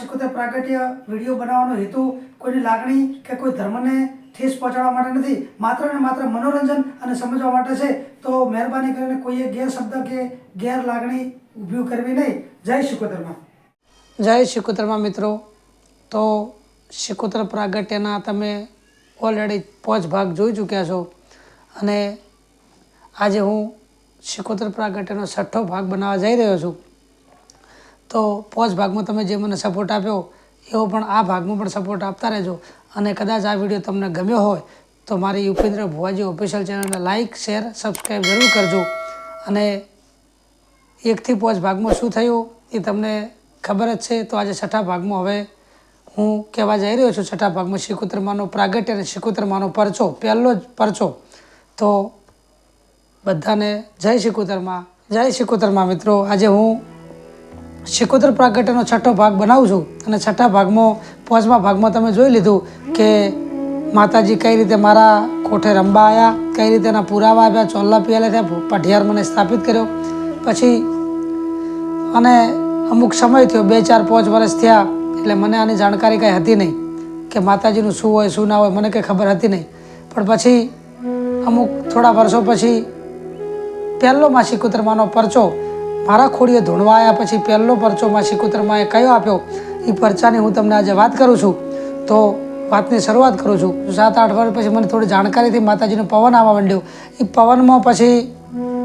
શિકોતેર પ્રાગટ્ય વીડિયો બનાવવાનો હેતુ કોઈની લાગણી કે કોઈ ધર્મને ઠેસ પહોંચાડવા માટે નથી, માત્ર ને માત્ર મનોરંજન અને સમજવા માટે છે. તો મહેરબાની કરીને કોઈએ ગેરશબ્દ કે ગેરલાગણી ઊભી કરવી નહીં. જય શિકોતરમાં જય શિકોતરમાં મિત્રો. તો શિકોતર પ્રાગટ્યના તમે ઓલરેડી પાંચ ભાગ જોઈ ચૂક્યા છો. અને આજે હું શિકોતર પ્રાગટ્યનો છઠ્ઠો ભાગ બનાવવા જઈ રહ્યો છું. તો પોચ ભાગમાં તમે જે મને સપોર્ટ આપ્યો, એવો પણ આ ભાગમાં પણ સપોર્ટ આપતા રહેજો. અને કદાચ આ વીડિયો તમને ગમ્યો હોય, તો મારી ઉપેન્દ્ર ભુવાજી ઓફિશિયલ ચેનલને લાઇક શેર સબસ્ક્રાઈબ જરૂર કરજો. અને એકથી પાંચ ભાગમાં શું થયું, એ તમને ખબર જ છે, તો આજે છઠ્ઠા ભાગમાં હવે હું કહેવા જઈ રહ્યો છું, છઠ્ઠા ભાગમાં શિકુત્રમાનો પ્રાગટ્ય અને શિકુત્રમાનો પરચો, પહેલો જ પરચો. તો બધાને જય શિકુતરમાં જય શિકુતરમાં મિત્રો, આજે હું શિકોતર પ્રાગટ્યનો છઠ્ઠો ભાગ બનાવું છું. અને છઠ્ઠા ભાગમાં, પાંચમા ભાગમાં તમે જોઈ લીધું કે માતાજી કઈ રીતે મારા કોઠે રંબા આવ્યા કઈ રીતે એના પુરાવા આવ્યા ચોલ્લા પિયાલે થયા પઢિયાર મને સ્થાપિત કર્યો. પછી અને અમુક સમય થયો, બે, ચાર, પાંચ વર્ષ થયા, એટલે મને આની જાણકારી કંઈ હતી નહીં કે માતાજીનું શું હોય, શું ના હોય, મને કંઈ ખબર હતી નહીં. પણ પછી અમુક થોડા વર્ષો પછી પહેલો માસિક કુતરમાનો પરચો મારા ખોડીએ ધૂણવા પછી પહેલો પરચો માસી કુતરમાએ કયો આપ્યો? એ પરચાની હું તમને આજે વાત કરું છું. તો વાતની શરૂઆત કરું છું. સાત આઠ વર્ષ પછી મને થોડી જાણકારીથી માતાજીનો પવન આવવા માંડ્યો. એ પવનમાં પછી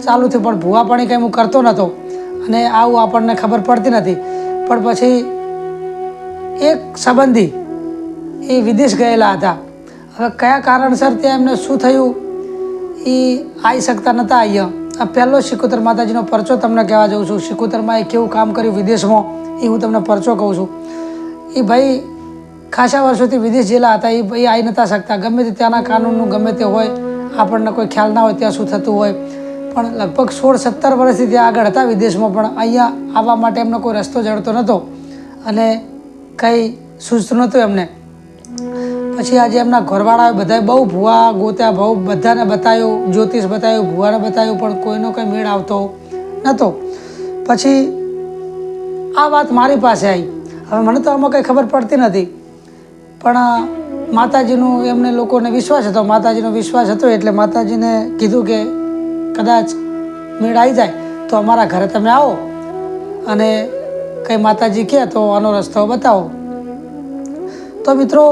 ચાલુ થયું, પણ ભૂવા પાણી કંઈ હું કરતો નહોતો. અને આવું આપણને ખબર પડતી નથી. પણ પછી એક સંબંધી એ વિદેશ ગયેલા હતા. હવે કયા કારણસર ત્યાં એમને શું થયું? એ આવી શકતા નહોતા અહીંયા. આ પહેલો શિકોતર માતાજીનો પરચો તમને કહેવા જાઉં છું. શિકોતરમાં એ કેવું કામ કર્યું વિદેશમાં, એ હું તમને પરચો કહું છું. એ ભાઈ ખાસા વર્ષોથી વિદેશ જેલા હતા એ ભાઈ આવી નતા શકતા. ગમે તે ત્યાંના કાનૂનનું ગમે તે હોય, આપણને કોઈ ખ્યાલ ના હોય ત્યાં શું થતું હોય. પણ લગભગ સોળ સત્તર વર્ષથી ત્યાં આગળ હતા વિદેશમાં, પણ અહીંયા આવવા માટે એમનો કોઈ રસ્તો જડતો નહોતો અને કંઈ સૂચતું નહોતું એમને. પછી આજે એમના ઘરવાળા બધાએ બહુ ભૂવા ગોત્યા, બહુ બધાને બતાવ્યું જ્યોતિષ બતાવ્યું ભૂવાને બતાવ્યું પણ કોઈનો કંઈ મેળ આવતો નહોતો. પછી આ વાત મારી પાસે આવી. હવે મને તો આમાં કંઈ ખબર પડતી નથી. પણ માતાજીનું એમને લોકોને વિશ્વાસ હતો, માતાજીનો વિશ્વાસ હતો એટલે માતાજીને કીધું કે કદાચ મેળ આવી જાય, તો અમારા ઘરે તમે આવો અને કંઈ માતાજી કહે તો આનો રસ્તો બતાવો. તો મિત્રો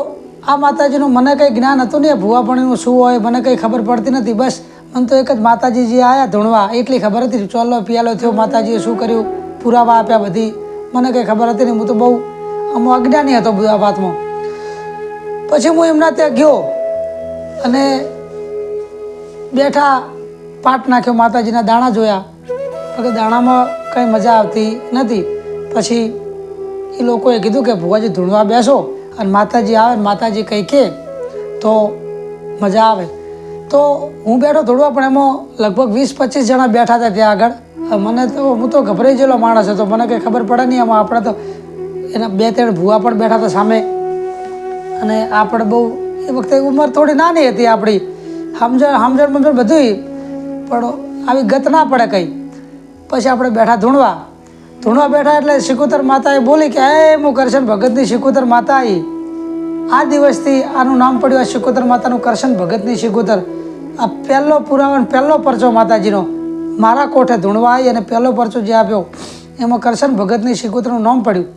આ માતાજીનું મને કંઈ જ્ઞાન હતું નહીં ભૂવાપણીનું શું હોય મને કંઈ ખબર પડતી નથી, બસ મને તો એક જ માતાજી જે આવ્યા ધૂણવા, એટલી ખબર હતી ચોલ્લો પિયાલો થયો, માતાજીએ શું કર્યું, પુરાવા આપ્યા બધી, મને કંઈ ખબર હતી નહીં, હું તો બહુ આમ અજ્ઞાની હતો આ વાતમાં. પછી હું એમના ત્યાં ગયો અને બેઠા પાટ નાખ્યો, માતાજીના દાણા જોયા. કે દાણામાં કંઈ મજા આવતી નથી. પછી એ લોકોએ કીધું કે, ભુવાજી ધૂણવા બેસો. અને માતાજી આવે માતાજી કંઈ કહે તો મજા આવે. તો હું બેઠો થોડું, પણ એમાં લગભગ વીસ પચીસ જણા બેઠા હતા ત્યાં આગળ. મને તો, હું તો ગભરાઈ ગયેલો માણસ હતો. મને કંઈ ખબર પડે નહીં એમાં. આપણે તો એના બે ત્રણ ભૂવા પણ બેઠા હતા સામે. અને આપણે બહુ, એ વખતે ઉંમર થોડી નાની હતી આપણી. સમજણ સમજણ બધું પણ આવી ગત ના પડે કંઈ. પછી આપણે બેઠા ધૂણવા. ધૂણવા બેઠા એટલે શિકુતર માતાએ બોલી કે એ હું કરશન ભગતની શિકુતર માતા આ દિવસથી આનું નામ પડ્યું આ શિકુતર માતાનું કરશન ભગતની શિકુતર આ પહેલો પુરાવો પહેલો પરચો માતાજીનો. મારા કોઠે ધૂણવા આવી અને પહેલો પરચો જે આપ્યો, એમાં કરશન ભગતની શિકુતરનું નામ પડ્યું.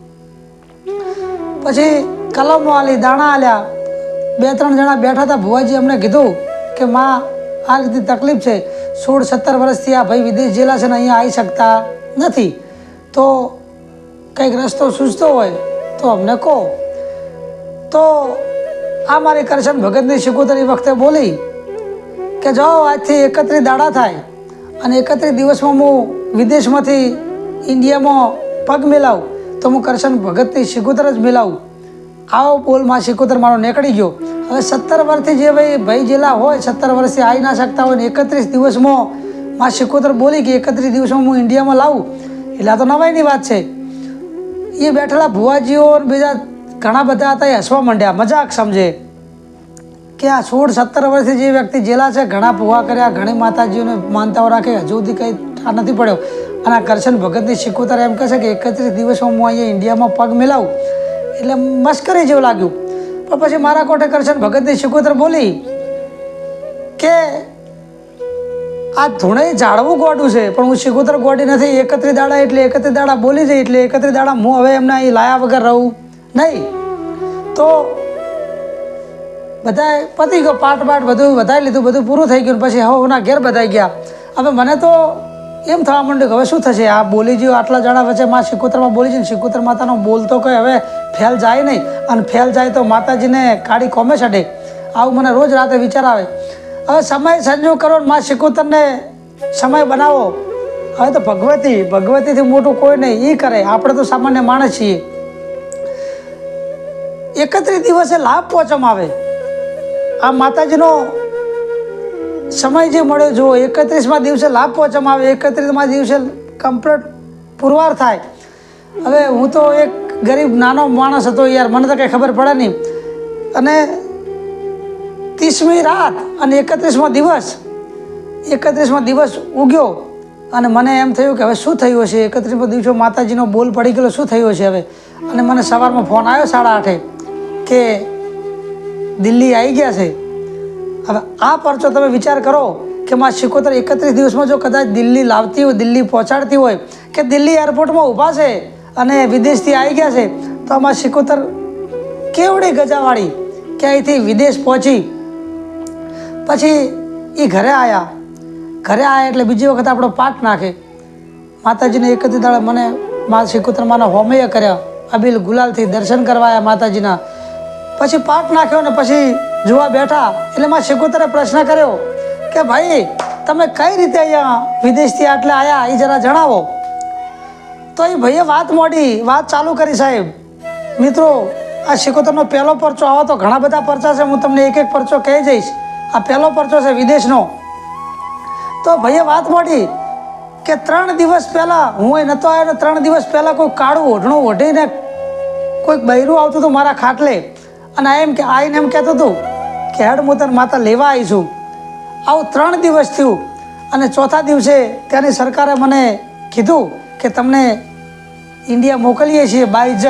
પછી કલમો આલી, દાણા આલ્યા. બે, ત્રણ જણા બેઠા હતા ભુવાજી અમને કીધું કે, માં, આ રીતની તકલીફ છે. સોળ, સત્તર વર્ષથી આ ભાઈ વિદેશ જેલા છે ને અહીંયા આવી શકતા નથી. તો કંઈક રસ્તો સૂચતો હોય તો અમને કહો. તો આ મારી કરશન ભગતની શિકોતરી વખતે બોલી કે જાઓ આજથી એકત્રીસ દાડા થાય અને એકત્રીસ દિવસમાં હું વિદેશમાંથી ઇન્ડિયામાં પગ મિલાવું, તો હું કરશન ભગતની શિકોતર જ મિલાવું. આવો બોલમાં શિકોતર મારો નીકળી ગયો. હવે સત્તર વર્ષથી જે ભાઈ ભાઈ જેલા હોય, સત્તર વર્ષથી આવી ના શકતા હોય ને એકત્રીસ દિવસમાં માં શિકોતર બોલી કે એકત્રીસ દિવસમાં હું ઇન્ડિયામાં લાવું. એટલે આ તો નવાઈની વાત છે. એ બેઠેલા ભુવાજીઓ બીજા ઘણા બધા હતા એ હસવા માંડ્યા, મજાક સમજે. કે આ સોળ સત્તર વર્ષથી જે વ્યક્તિ જેલા છે, ઘણા ભૂવા કર્યા, ઘણી માતાજીઓને માનતાઓ રાખે, હજુ સુધી કંઈ ઠાર નથી પડ્યો. અને આ કરશન ભગતની શિકોતર એમ કહે છે કે એકત્રીસ દિવસમાં હું અહીંયા ઇન્ડિયામાં પગ મિલાવું. એટલે મસ્કરી જેવું લાગ્યું. પણ પછી મારા કોટે કરશન ભગતની શિકોતર બોલી કે આ ધૂણે જાળવું ગોડું છે, પણ હું શિકોતર ગોડી નથી. એકત્રી દાડા એટલે એકત્રી દાડા બોલી જઈ એટલે એકત્રી દાડા હું હવે એમને અહીં લાયા વગર રહું? નહીં. તો બધા પતી ગયો પાટ બાટ બધું, વધારી લીધું, બધું પૂરું થઈ ગયું પછી હવે ના ઘેર બધાઈ ગયા. હવે મને તો એમ થવા માંડ્યું હવે શું થશે? આ બોલી જ્યો આટલા જણા વચ્ચે માં શિકોતરમાં બોલી જઈને શિકોતર માતાનો બોલ તો કંઈ હવે ફેલ જાય નહીં. અને ફેલ જાય તો માતાજીને કાળી કોમે છડે આવું મને રોજ રાતે વિચાર આવે. હવે સમય સંજોગ કરો માં શિકોતરને સમય બનાવો. હવે તો ભગવતી, ભગવતીથી મોટું કોઈ નહીં એ કરે. આપણે તો સામાન્ય માણસ છીએ. એકત્રીસ દિવસે લાભ પહોંચવામાં આવે. આ માતાજીનો સમય જે મળ્યો, જુઓ, એકત્રીસમાં દિવસે લાભ પહોંચવામાં આવે. એકત્રીસમાં દિવસે કમ્પ્લેટ પુરવાર થાય. હવે હું તો એક ગરીબ, નાનો માણસ હતો યાર. મને તો કંઈ ખબર પડે નહીં. અને ત્રીસમી રાત અને એકત્રીસમો દિવસ. એકત્રીસમો દિવસ ઉગ્યો અને મને એમ થયું કે હવે શું થયું હશે? એકત્રીસમો દિવસો માતાજીનો બોલ પડી ગયેલો, શું થયું હશે હવે? અને મને સવારમાં ફોન આવ્યો સાડા આઠે કે દિલ્હી આવી ગયા છે. હવે આ પરચો તમે વિચાર કરો કે માં શિકોતર એકત્રીસ દિવસમાં જો કદાચ દિલ્હી લાવતી હોય, દિલ્હી પહોંચાડતી હોય, કે દિલ્હી એરપોર્ટમાં ઊભા છે અને વિદેશથી આવી ગયા છે, તો આમાં શિકોતર કેવડી ગજાવાળી કે અહીંથી વિદેશ પહોંચી પછી એ ઘરે આવ્યા ઘરે આવ્યા એટલે બીજી વખત આપણો પાઠ નાખે. માતાજીને એક જ દાડે મને મા શિકોતર માના હોમય કર્યા. અબીલ ગુલાલથી દર્શન કરવાયા માતાજીના. પછી પાઠ નાખ્યો ને પછી જોવા બેઠા. એટલે મા શિકોતરે પ્રશ્ન કર્યો કે ભાઈ, તમે કઈ રીતે અહીંયા વિદેશથી આટલે આવ્યા એ જરા જણાવો. તો એ ભાઈએ વાત મોડી, વાત ચાલુ કરી સાહેબ. મિત્રો, આ શિકોતરનો પહેલો પરચો આવો તો ઘણા બધા પરચા છે, હું તમને એક એક પરચો કહી જઈશ. આ પહેલો પરચો છે વિદેશનો. તો ભાઈએ વાત મોટી કે ત્રણ દિવસ પહેલાં હું એ નહોતો આવ્યો ત્રણ દિવસ પહેલાં કોઈ કાળું ઓઢણું ઓઢીને કોઈક બૈરું આવતું હતું મારા ખાટલે. અને આ એમ કે આઈને એમ કહેતું હતું કે, હેડ, હું તને માતા લેવા આવી છું. આવું ત્રણ દિવસ થયું. અને ચોથા દિવસે ત્યાંની સરકારે મને કીધું કે, તમને ઇન્ડિયા મોકલીએ છીએ બાઇજત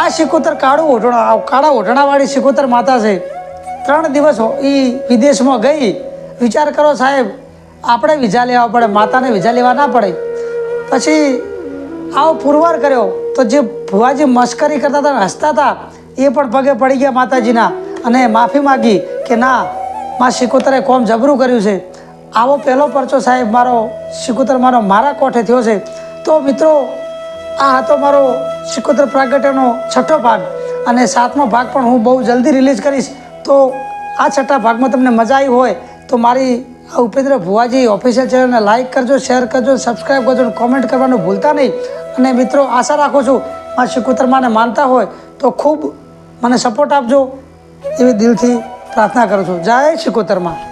આ શિકોતર કાળું ઓઢણા કાળા ઓઢણાવાળી શિકોતર માતા છે. ત્રણ દિવસ એ વિદેશમાં ગઈ. વિચાર કરો સાહેબ, આપણે વિઝા લેવા પડે, માતાને વિઝા લેવા ના પડે. પછી આવો પુરવાર કર્યો. તો જે ભુવાજી મશ્કરી કરતા હતા હસતા હતા, એ પણ પગે પડી ગયા માતાજીના અને માફી માગી કે ના, મા શિકોતરે કોમ જબરું કર્યું છે. આવો પહેલો પરચો સાહેબ મારો શિકોતર મારો મારા કોઠે થયો છે. તો મિત્રો, આ હતો મારો શિકોતર પ્રાગટ્યનો છઠ્ઠો ભાગ. અને સાતમો ભાગ પણ હું બહુ જલ્દી રિલીઝ કરીશ. તો આ છઠ્ઠા ભાગમાં તમને મજા આવી હોય તો મારી આ ઉપેન્દ્ર ભુવાજી ઓફિશિયલ ચેનલને લાઇક કરજો શેર કરજો સબસ્ક્રાઈબ કરજો કોમેન્ટ કરવાનું ભૂલતા નહીં. અને મિત્રો, આશા રાખું છું મારા શિકોતર માને માનતા હોય તો ખૂબ મને સપોર્ટ આપજો એવી દિલથી પ્રાર્થના કરું છું. જય શિકોતરમાં